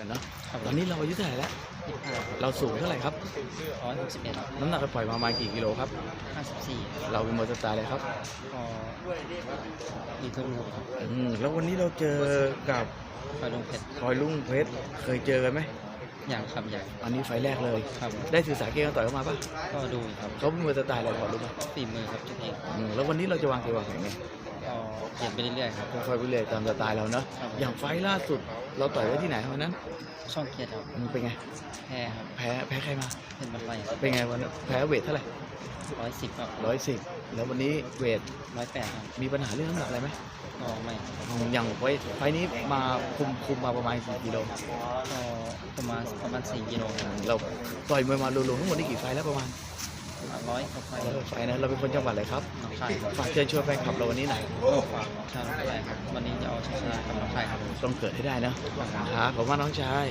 กันเนาะครับตอนนี้เราอายุเท่าไหร่แล้วยี่สิบห้าเราสูงเท่าไหร่ครับร้อยหกสิบเอ็ดน้ำหนักไปปล่อยมาประมาณกี่กิโลครับห้าสิบสี่เราเป็นมวยสไตล์อะไรครับก็ดีทุกลูกครับอืมแล้ววันนี้เราเจอกับคอยลงเพชรพลอยลุงเพชรเคยเจอกันไหมอย่างครับอย่างอันนี้ไฟล์แรกเลยครับได้ศึกษาเกมกันต่อยเข้ามาปะก็ดูอยู่ครับเขาเป็นมวยสไตล์อะไรพอรู้ปะฝีมือครับทุกเองอืมแล้ววันนี้เราจะวางเกมวางแผนไงก็ เปลี่ยนไปเรื่อยๆครับค่อยๆไปเรื่อยตามสไตล์เราเนาะครับอย่างไฟล์ล่าสุด เราต่อยไว้ที่ไหนวันนั้นช่องเกียรติครับมันเป็นไง แพ้ครับแพ้แพ้ใครมา เป็นบันไลครับเป็นไงวันนั้นแพ้เวทเท่าไหร่ร้อยสิบครับร้อยสิบแล้ววันนี้เวทร้อยแปดครับมีปัญหาเรื่องน้ำหนักอะไรไหมก็ไม่ครับอย่างไว้ไฟล์นี้มาคุมคุมมาประมาณกี่กิโลก็ประมาณประมาณสี่กิโลครับเราต่อยมวยมารวมๆทั้งหมดนี่กี่ไฟล์แล้วประมาณ ร้อยกว่าไฟร้อยไฟล์นะเราเป็นคนจังหวัดอะไรครับน้องชายครับฝากเชิญชวนแฟนคลับเราวันนี้หน่อยก็ฝากน้องชายน้องชายครับวันนี้จะเอาชนะกับน้องชายครับต้องเกิดให้ได้นะขอบคุณครับขอบคุณมากน้องชาย